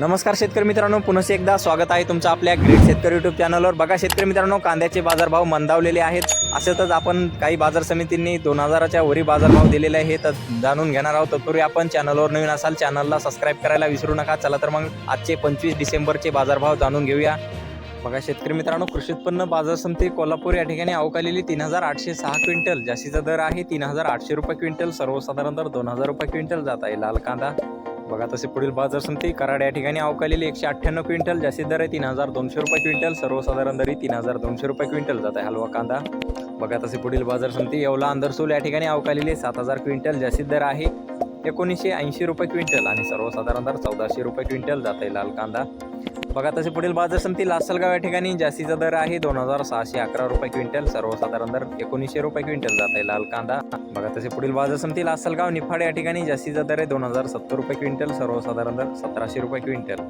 नमस्कार शेतकरी मित्रांनो पुन्हा एकदा स्वागत आहे तुमचं आपल्या ग्रेट शेतकरी युट्यूब चॅनलवर बघा शेतकरी मित्रांनो कांद्याचे बाजारभाव मंदावलेले आहेत. असेच आपण काही बाजार समितींनी दोन हजाराच्या वरी बाजारभाव दिलेले आहेत तर जाणून घेणार आहोत. तत्पूर्वी आपण. चॅनलवर नवीन असाल चॅनलला सबस्क्राईब करायला विसरू नका. चला तर मग आजचे पंचवीस डिसेंबरचे बाजारभाव जाणून घेऊया. बघा शेतकरी मित्रांनो कृषी उत्पन्न बाजार समिती कोल्हापूर या ठिकाणी अवकालेली तीन हजार आठशे सहा क्विंटल. जास्तीचा दर आहे तीन हजार आठशे रुपये क्विंटल. सर्वसाधारण दर दोन हजार रुपये क्विंटल जात आहे लाल कांदा. बघा तसे पुढील बाजार समिती कराड या ठिकाणी अवकालेली एकशे अठ्ठ्याण्णव क्विंटल जास्तीत दर आहे तीन हजार दोनशे रुपये क्विंटल सर्वसाधारण दरी तीन हजार दोनशे रुपये क्विंटल जात आहे. हलवा कांदा. बघा तसे पुढील बाजार समिती येवला अंदरसूल या ठिकाणी अवकालेली सात हजार क्विंटल जास्तीत दर आहे. एकोणीसशे ऐंशी रुपये क्विंटल आणि सर्वसाधारण दर चौदाशे रुपये क्विंटल जात आहे लाल कांदा. बघा तसे पुढील बाजार समिती लासलगाव या ठिकाणी जास्तीचा दर आहे दोन हजार सहाशे अकरा रुपये क्विंटल सर्वसाधारण दर एकोणीसशे रुपये क्विंटल जात आहे लाल कांदा. बघा तसे पुढील बाजार समिती लासलगाव निफाड या ठिकाणी जास्तीचा दर आहे दोन हजार सत्तर रुपये क्विंटल सर्वसाधारण दर सतराशे रुपये क्विंटल.